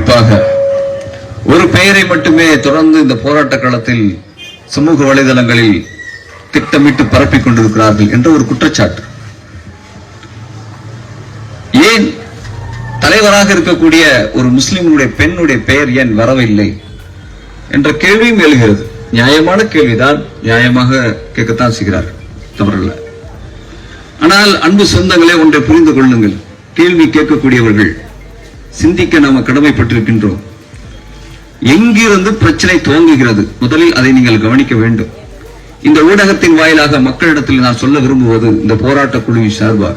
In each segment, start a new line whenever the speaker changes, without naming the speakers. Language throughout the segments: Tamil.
குறிப்பாக ஒரு பெயரை மட்டுமே தொடர்ந்து இந்த போராட்ட களத்தில் சமூக வலைதளங்களில் திட்டமிட்டு பரப்பிக் கொண்டிருக்கிறார்கள் என்ற ஒரு குற்றச்சாட்டு. ஏன் தலைவராக இருக்கக்கூடிய ஒரு முஸ்லிமுடைய பெண்ணுடைய பெயர் ஏன் வரவில்லை என்ற கேள்வியும் எழுகிறது. நியாயமான கேள்விதான். நியாயமாக கேட்கத்தான் செய்கிறார்கள் தவறல்ல. ஆனால் அன்பு சொந்தங்களே ஒன்றை புரிந்து கொள்ளுங்கள். கேள்வி கேட்கக்கூடியவர்கள் சிந்திக்க நாம கடமைப்பட்டிருக்கின்றோம். எங்கிருந்து பிரச்சனை துவங்குகிறது? முதலில் அதை நீங்கள் கவனிக்க வேண்டும். இந்த ஊடகத்தின் வாயிலாக மக்களிடத்தில் நான் சொல்ல விரும்புவது இந்த போராட்ட குழுவின் சார்பாக.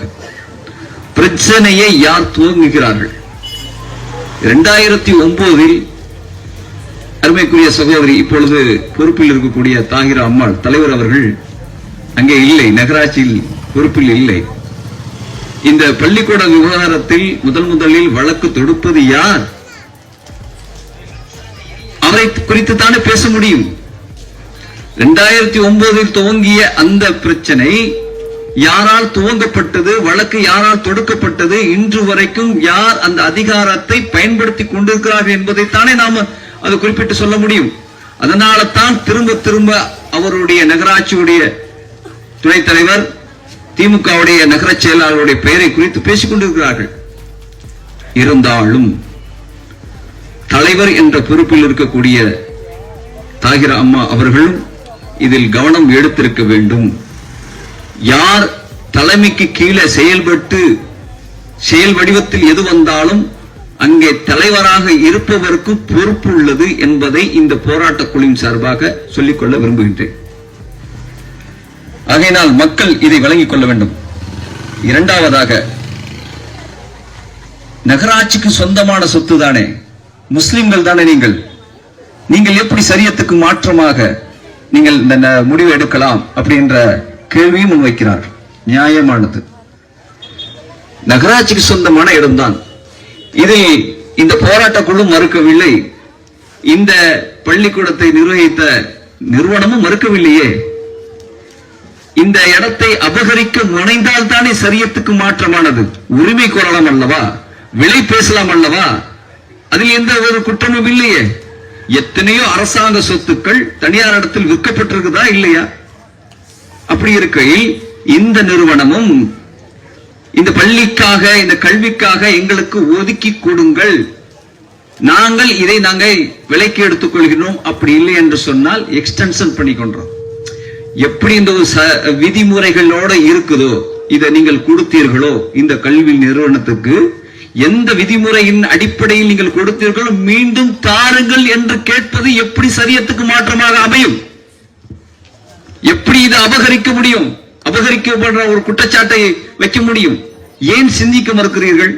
பிரச்சனையை யார் துவங்குகிறார்கள்? இரண்டாயிரத்தி ஒன்பதில் அருமைக்குரிய சகோதரி இப்பொழுது பொறுப்பில் இருக்கக்கூடிய தாகிர அம்மாள் தலைவர் அவர்கள் அங்கே இல்லை நகராட்சியில் பொறுப்பில் இல்லை. இந்த பள்ளிக்கூட விவகாரத்தில் முதல் முதலில் வழக்கு தொடுப்பது யார்? அவரை குறித்து தானே பேச முடியும். இரண்டாயிரத்தி ஒன்பதில் துவங்கிய அந்த பிரச்சனை யாரால் துவங்கப்பட்டது வழக்கு யாரால் தொடுக்கப்பட்டது இன்று வரைக்கும் யார் அந்த அதிகாரத்தை பயன்படுத்தி கொண்டிருக்கிறார்கள் என்பதைத்தானே நாம அதை குறிப்பிட்டு சொல்ல முடியும். அதனால தான் திரும்ப திரும்ப அவருடைய நகராட்சியுடைய துணைத் தலைவர் திமுகவுடைய நகர செயலாளருடைய பெயரை குறித்து பேசிக் கொண்டிருக்கிறார்கள். இருந்தாலும் தலைவர் என்ற பொறுப்பில் இருக்கக்கூடிய தாகிர அம்மா அவர்களும் இதில் கவனம் எடுத்திருக்க வேண்டும். யார் தலைமைக்கு கீழே செயல்பட்டு செயல் வடிவத்தில் எது வந்தாலும் அங்கே தலைவராக இருப்பவருக்கு பொறுப்பு உள்ளது என்பதை இந்த போராட்ட குழுவின் சார்பாக சொல்லிக்கொள்ள விரும்புகின்றேன். ஆகையினால் மக்கள் இதை வழங்கிக் கொள்ள வேண்டும். இரண்டாவதாக நகராட்சிக்கு சொந்தமான சொத்து தானே. முஸ்லிம்கள் தானே நீங்கள். நீங்கள் எப்படி சரியத்துக்கு மாற்றமாக நீங்கள் இந்த முடிவு எடுக்கலாம் அப்படின்ற கேள்வியும் முன்வைக்கிறார் நியாயமானது. நகராட்சிக்கு சொந்தமான இடம்தான். இதை இந்த போராட்ட குழு மறுக்கவில்லை. இந்த பள்ளிக்கூடத்தை நிர்வகித்த நிறுவனமும் மறுக்கவில்லையே. இந்த இடத்தை அபகரிக்க முனைந்தால் தானே சரியத்துக்கு மாற்றமானது? உரிமை கோரலாம் அல்லவா? விலை பேசலாம் அல்லவா? அதில் எந்த ஒரு குற்றமும் இல்லையே. எத்தனையோ அரசாங்க சொத்துக்கள் தனியார் இடத்தில் விற்கப்பட்டிருக்குதா இல்லையா? அப்படி இருக்கையில் இந்த நிறுவனமும் இந்த பள்ளிக்காக இந்த கல்விக்காக எங்களுக்கு ஒதுக்கி கொடுங்கள். நாங்கள் இதை நாங்கள் விலைக்கு எடுத்துக் கொள்கிறோம் அப்படி இல்லை என்று சொன்னால் எக்ஸ்டென்ஷன் பண்ணிக்கொண்டோம். எப்படி இந்த ஒரு விதிமுறைகளோட இருக்குதோ இதை நீங்கள் கொடுத்தீர்களோ இந்த கல்வி நிறுவனத்துக்கு எந்த விதிமுறையின் அடிப்படையில் நீங்கள் கொடுத்தீர்களோ மீண்டும் தாருங்கள் என்று கேட்பது எப்படி சரியத்துக்கு மாற்றமாக அமையும்? எப்படி இதை அபகரிக்க முடியும்? அபகரிக்கப்படுற ஒரு குற்றச்சாட்டை வைக்க முடியும்? ஏன் சிந்திக்க மறுக்கிறீர்கள்?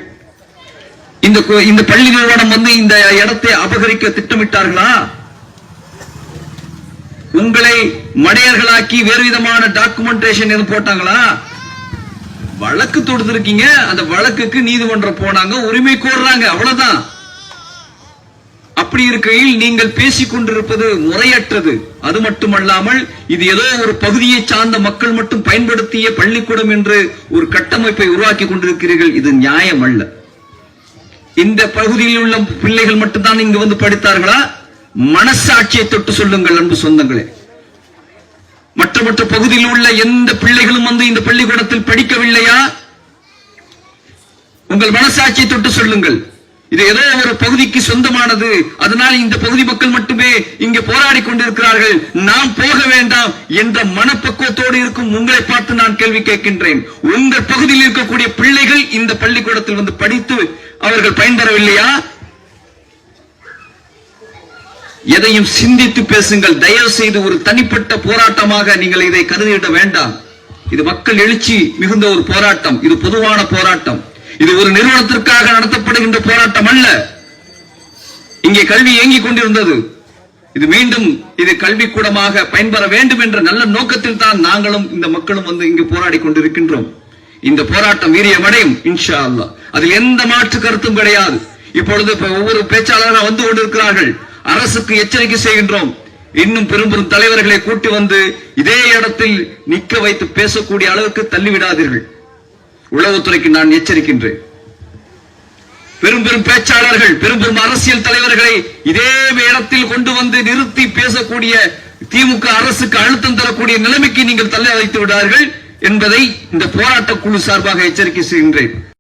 இந்த இந்த பள்ளி நிறுவனம் வந்து இந்த இடத்தை அபகரிக்க திட்டமிட்டார்களா? உங்களை மடையர்களாக்கி வேறு விதமான டாக்குமெண்டேஷன் எதுவும் போட்டாங்களா? வழக்கு தொடுத்திருக்கீங்க. அந்த வழக்குக்கு நீதிமன்றம் போனாங்க உரிமை கோர்றாங்க அவ்வளவுதான். அப்படி இருக்கையில் நீங்கள் பேசிக் கொண்டிருப்பது முறையற்றது. அது மட்டுமல்லாமல் இது ஏதோ ஒரு பகுதியை சார்ந்த மக்கள் மட்டும் பயன்படுத்திய பள்ளிக்கூடம் என்று ஒரு கட்டமைப்பை உருவாக்கி கொண்டிருக்கிறீர்கள். இது நியாயம் அல்ல இந்த பகுதியில் உள்ள பிள்ளைகள் மட்டும்தான் இங்கு வந்து படித்தார்களா? மனசாட்சியை தொட்டு சொல்லுங்கள் அன்பு சொந்தங்களே. மற்ற மற்ற பகுதியில் உள்ள எந்த பிள்ளைகளும் வந்து இந்த பள்ளிக்கூடத்தில் படிக்கவில்லையா? உங்கள் மனசாட்சியை தொட்டு சொல்லுங்கள். இது ஏதோ ஒரு பகுதிக்கு சொந்தமானது. அதனால் இந்த பகுதி மக்கள் மட்டுமே இங்கே போராடி கொண்டிருக்கிறார்கள். நாம் போக வேண்டாம் என்ற மனப்பக்குவத்தோடு இருக்கும் உங்களை பார்த்து நான் கேள்வி கேட்கின்றேன். உங்கள் பகுதியில் இருக்கக்கூடிய பிள்ளைகள் இந்த பள்ளிக்கூடத்தில் வந்து படித்து அவர்கள் பயன்பெறவில்லையா? எதையும் சிந்தித்து பேசுங்கள். தயவு செய்து ஒரு தனிப்பட்ட போராட்டமாக நீங்கள் இதை கருதிவிட வேண்டாம். இது மக்கள் எழுச்சி மிகுந்த ஒரு போராட்டம். இது பொதுவான போராட்டம். இது ஒரு நிறுவனத்திற்காக நடத்தப்படுகின்ற போராட்டம் அல்ல. இங்கே கல்வி இயங்கிக் கொண்டிருந்தது. இது மீண்டும் இது கல்விக்கூடமாக பயன்பெற வேண்டும் என்ற நல்ல நோக்கத்தில் தான் நாங்களும் இந்த மக்களும் வந்து இங்கு போராடி கொண்டிருக்கின்றோம். இந்த போராட்டம் வீரியமடையும் இன்ஷா அல்லா அதில் எந்த மாற்று கருத்தும் கிடையாது. இப்பொழுது ஒவ்வொரு பேச்சாளராக வந்து கொண்டிருக்கிறார்கள். அரசுக்கு எச்சரிக்கை செய்கின்றோம். இன்னும் பெரும் பெரும் தலைவர்களை கூட்டி வந்து இதே இடத்தில் நிக்க வைத்து பேசக்கூடிய அளவுக்கு தள்ளிவிடாதீர்கள். உளவுத்துறைக்கு நான் எச்சரிக்கின்றேன். பெரும் பெரும் பேச்சாளர்கள் பெரும் பெரும் அரசியல் தலைவர்களை இதே இடத்தில் கொண்டு வந்து நிறுத்தி பேசக்கூடிய திமுக அரசுக்கு அழுத்தம் தரக்கூடிய நிலைமைக்கு நீங்கள் தள்ள வைத்து விடார்கள் என்பதை இந்த போராட்ட குழு சார்பாக எச்சரிக்கை செய்கின்றேன்.